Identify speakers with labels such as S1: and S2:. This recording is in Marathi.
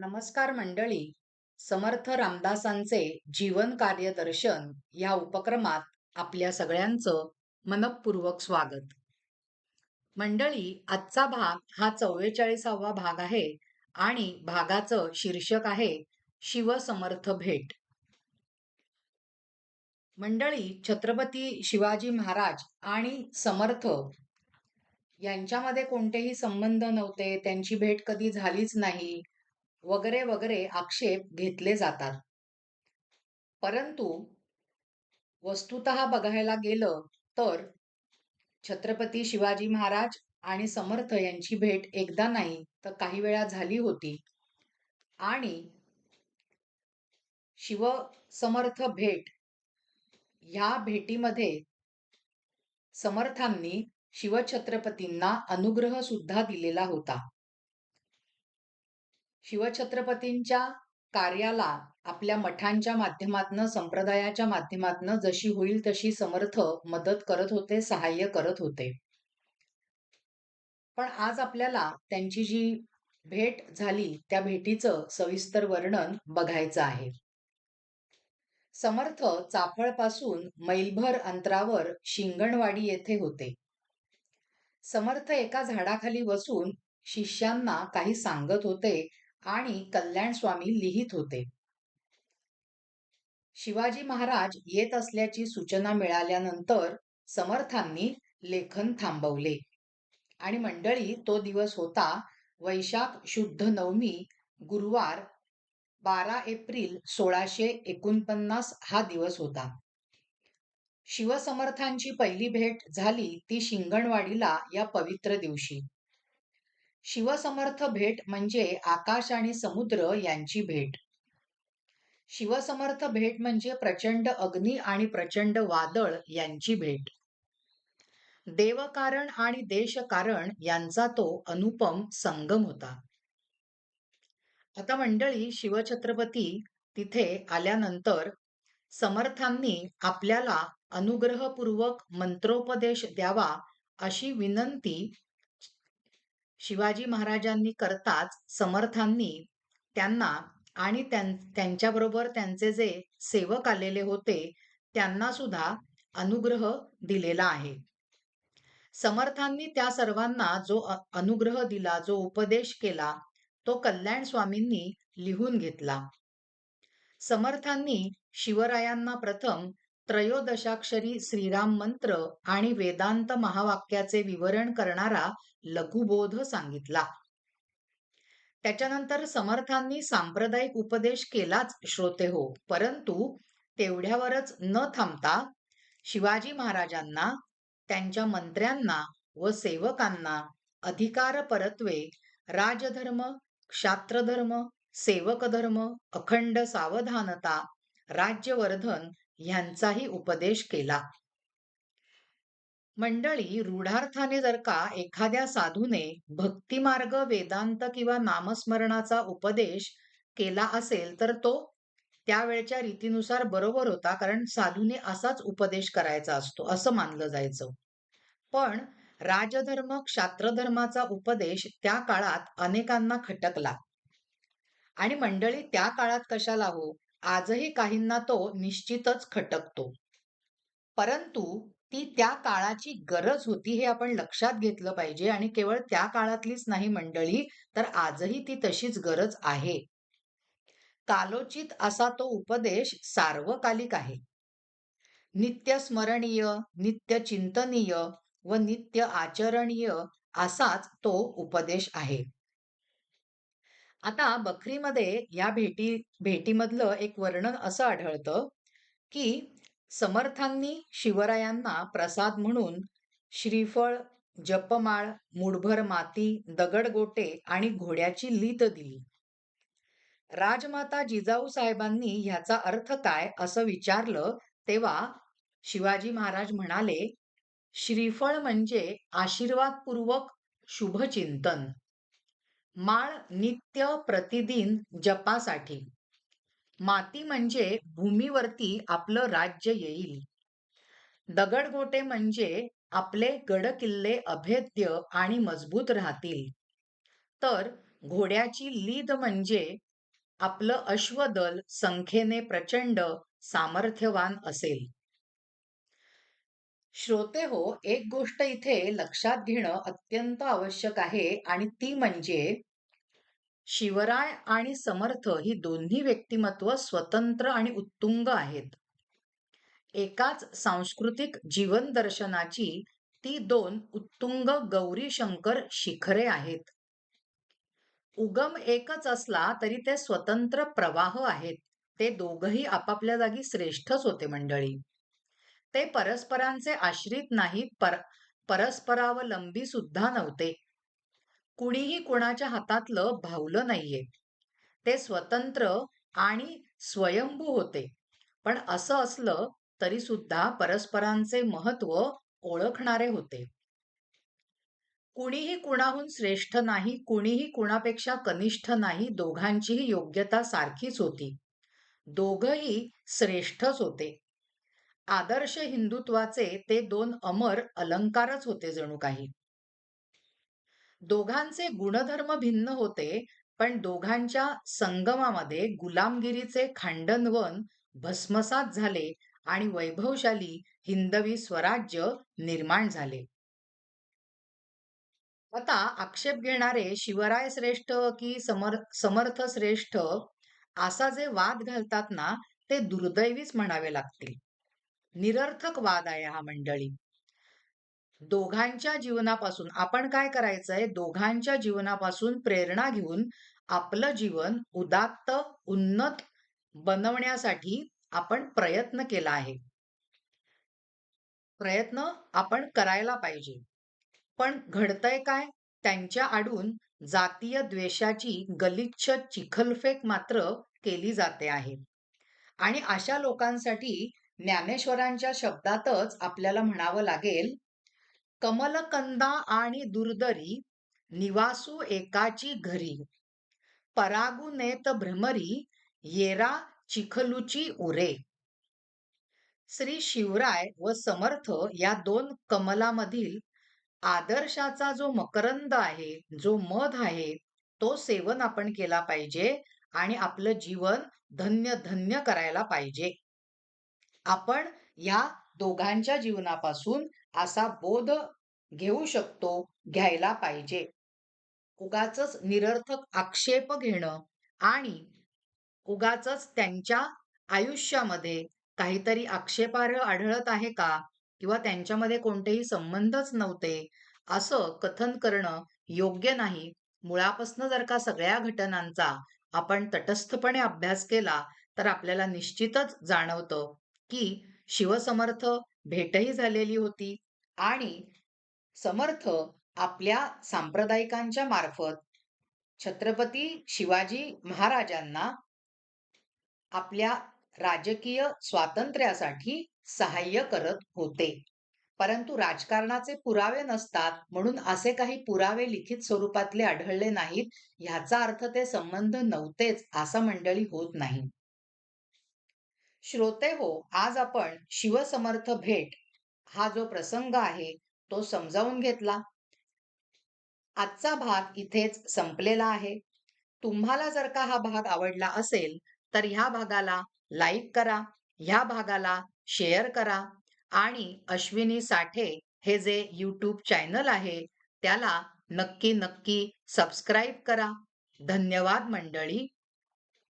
S1: नमस्कार मंडळी. समर्थ रामदासांचे जीवन कार्य दर्शन या उपक्रमात आपल्या सगळ्यांचं मनपूर्वक स्वागत. मंडळी आजचा भाग हा चव्वेचाळीसावा भाग आहे आणि भागाचं शीर्षक आहे शिवसमर्थ भेट. मंडळी छत्रपती शिवाजी महाराज आणि समर्थ यांच्यामध्ये कोणतेही संबंध नव्हते त्यांची भेट कधी झालीच नाही. वगैरे वगैरे आक्षेप घेतले जातात. परंतु वस्तुत बघायला गेलं तर छत्रपती शिवाजी महाराज आणि समर्थ यांची भेट एकदा नाही तर काही वेळा झाली होती. आणि शिव समर्थ भेट ह्या भेटीमध्ये समर्थांनी शिवछत्रपतींना अनुग्रह सुद्धा दिलेला होता. शिवछत्रपतींच्या कार्याला आपल्या मठांच्या माध्यमातनं संप्रदायाच्या माध्यमातनं जशी होईल तशी समर्थ मदत करत होते सहाय्य करत होते. पण आज आपल्याला त्यांची जी भेट झाली त्या भेटीचं सविस्तर वर्णन बघायचं आहे. समर्थ चाफळपासून मैलभर अंतरावर शिंगणवाडी येथे होते. समर्थ एका झाडाखाली बसून शिष्यांना काही सांगत होते आणि कल्याण स्वामी लिहित होते. शिवाजी महाराज येत असल्याची सूचना मिळाल्यानंतर समर्थांनी लेखन थांबवले. आणि मंडळी तो दिवस होता वैशाख शुद्ध नवमी गुरुवार बारा एप्रिल सोळाशे एकोणपन्नास हा दिवस होता. शिवसमर्थांची पहिली भेट झाली ती शिंगणवाडीला या पवित्र दिवशी. शिवसमर्थ भेट म्हणजे आकाश आणि समुद्र यांची भेट. शिवसमर्थ भेट म्हणजे प्रचंड अग्नी आणि प्रचंड वादळ यांची भेट. देवकारण आणि देशकारण यांचा तो अनुपम संगम होता. आता मंडळी शिवछत्रपती तिथे आल्यानंतर समर्थांनी आपल्याला अनुग्रहपूर्वक मंत्रोपदेश द्यावा अशी विनंती शिवाजी महाराजांनी करताच समर्थांनी त्यांना आणि त्यांच्याबरोबर त्यांचे जे सेवक आलेले होते त्यांना सुद्धा अनुग्रह दिलेला आहे. समर्थांनी त्या सर्वांना जो अनुग्रह दिला जो उपदेश केला तो कल्याण स्वामींनी लिहून घेतला. समर्थांनी शिवरायांना प्रथम त्रयोदशाक्षरी श्रीराम मंत्र आणि वेदांत महावाक्याचे विवरण करणारा लघुबोध सांगितला. त्याच्यानंतर समर्थांनी सांप्रदायिक उपदेश केलाच श्रोते हो परंतु तेवढ्यावरच न थांबता शिवाजी महाराजांना त्यांच्या मंत्र्यांना व सेवकांना अधिकार परत्वे राजधर्म क्षात्रधर्म सेवक धर्म अखंड सावधानता राज्यवर्धन ह्यांचाही उपदेश केला. मंडळी रूढार्थाने जर का एखाद्या साधूने भक्तिमार्ग वेदांत किंवा नामस्मरणाचा उपदेश केला असेल तर तो त्यावेळच्या रीतीनुसार बरोबर होता कारण साधूने असाच उपदेश करायचा असतो असं मानलं जायचं. पण राजधर्म क्षात्रधर्माचा उपदेश त्या काळात अनेकांना खटकला. आणि मंडळी त्या काळात कशाला हो? आजही काहींना तो निश्चितच खटकतो. परंतु ती त्या काळाची गरज होती हे आपण लक्षात घेतलं पाहिजे आणि केवळ त्या काळातलीच नाही मंडळी तर आजही ती तशीच गरज आहे. कालोचित असा तो उपदेश सार्वकालिक आहे. नित्य स्मरणीय नित्य चिंतनीय व नित्य आचरणीय असाच तो उपदेश आहे. आता बखरीमध्ये या भेटी भेटीमधलं एक वर्णन असं आढळतं की समर्थांनी शिवरायांना प्रसाद म्हणून श्रीफळ जपमाळ मुठभर माती दगडगोटे आणि घोड्याची लीत दिली. राजमाता जिजाऊ साहेबांनी ह्याचा अर्थ काय असं विचारलं तेव्हा शिवाजी महाराज म्हणाले श्रीफळ म्हणजे आशीर्वादपूर्वक शुभचिंतन. माळ नित्य प्रतिदिन जपासाठी. माती म्हणजे भूमीवरती आपलं राज्य येईल. दगडगोटे म्हणजे आपले गडकिल्ले अभेद्य आणि मजबूत राहतील. तर घोड्याची लीद म्हणजे आपलं अश्वदल संख्येने प्रचंड सामर्थ्यवान असेल. श्रोते हो एक गोष्ट इथे लक्षात घेणं अत्यंत आवश्यक आहे आणि ती म्हणजे शिवराय आणि समर्थ ही दोन्ही व्यक्तिमत्व स्वतंत्र आणि उत्तुंग आहेत. एकाच सांस्कृतिक जीवनदर्शनाची ती दोन उत्तुंग गौरी शंकर शिखरे आहेत. उगम एकच असला तरी ते स्वतंत्र प्रवाह आहेत. ते दोघही आपापल्या जागी श्रेष्ठच होते मंडळी. ते परस्परांचे आश्रित नाहीत पर परस्परावलंबी सुद्धा नव्हते. कुणीही कुणाच्या हातातलं भावलं नाहीये. ते स्वतंत्र आणि स्वयंभू होते. पण असं असलं तरी सुद्धा परस्परांचे महत्त्व ओळखणारे होते. कुणीही कुणाहून श्रेष्ठ नाही कुणीही कुणापेक्षा कनिष्ठ नाही दोघांचीही योग्यता सारखीच होती. दोघही श्रेष्ठच होते. आदर्श हिंदुत्वाचे ते दोन अमर अलंकारच होते जणू काही. दोघांचे गुणधर्म भिन्न होते पण दोघांच्या संगमामध्ये गुलामगिरीचे खांडनवन भस्मसात झाले आणि वैभवशाली हिंदवी स्वराज्य निर्माण झाले. आता आक्षेप घेणारे शिवराय श्रेष्ठ की समर समर्थ श्रेष्ठ असा जे वाद घालतात ना ते दुर्दैवीच म्हणावे लागतील. निरर्थक वाद आहे हा मंडळी. दोघांच्या जीवनापासून आपण काय करायचंय? दोघांच्या जीवनापासून प्रेरणा घेऊन आपलं जीवन उदात्त उन्नत बनवण्यासाठी आपण प्रयत्न केला आहे. प्रयत्न आपण करायला पाहिजे. पण घडतंय काय? त्यांच्या आडून जातीय द्वेषाची गलिच्छ चिखलफेक मात्र केली जाते आहे. आणि अशा लोकांसाठी ज्ञानेश्वरांच्या शब्दातच आपल्याला म्हणावं लागेल कमलकंदा आणि दुर्दरी निवासू एकाची घरी. परागुनेत भ्रमरी येरा चिखलूची उरे. श्री शिवराय व समर्थ या दोन कमलामधील आदर्शाचा जो मकरंद आहे जो मध आहे तो सेवन आपण केला पाहिजे आणि आपलं जीवन धन्य धन्य करायला पाहिजे. आपण या दोघांच्या जीवनापासून असा बोध घेऊ शकतो घ्यायला पाहिजे. उगाच निरर्थक आक्षेप घेणं आणि उगाच त्यांच्या आयुष्यामध्ये काहीतरी आक्षेपार्ह आढळत आहे का? किंवा त्यांच्यामध्ये कोणतेही संबंधच नव्हते असं कथन करणं योग्य नाही. मुळापासनं जर का सगळ्या घटनांचा आपण तटस्थपणे अभ्यास केला तर आपल्याला निश्चितच जाणवतं की शिवसमर्थ भेटही झालेली होती आणि समर्थ आपल्या सांप्रदायिकांच्या मार्फत छत्रपती शिवाजी महाराजांना आपल्या राजकीय स्वातंत्र्यासाठी सहाय्य करत होते. परंतु राजकारणाचे पुरावे नसतात म्हणून असे काही पुरावे लिखित स्वरूपातले आढळले नाहीत. ह्याचा अर्थ ते संबंध नव्हतेच असा मंडळी होत नाही. श्रोते हो आज आपण शिवसमर्थ भेट हा जो प्रसंग आहे तो समजावून घेतला. आजचा भाग इथेच संपलेला आहे. तुम्हाला जर का हा भाग आवडला असेल तर ह्या भागाला लाईक करा ह्या भागाला शेअर करा आणि अश्विनी साठे हे जे यूट्यूब चॅनल आहे त्याला नक्की नक्की सबस्क्राईब करा. धन्यवाद मंडळी.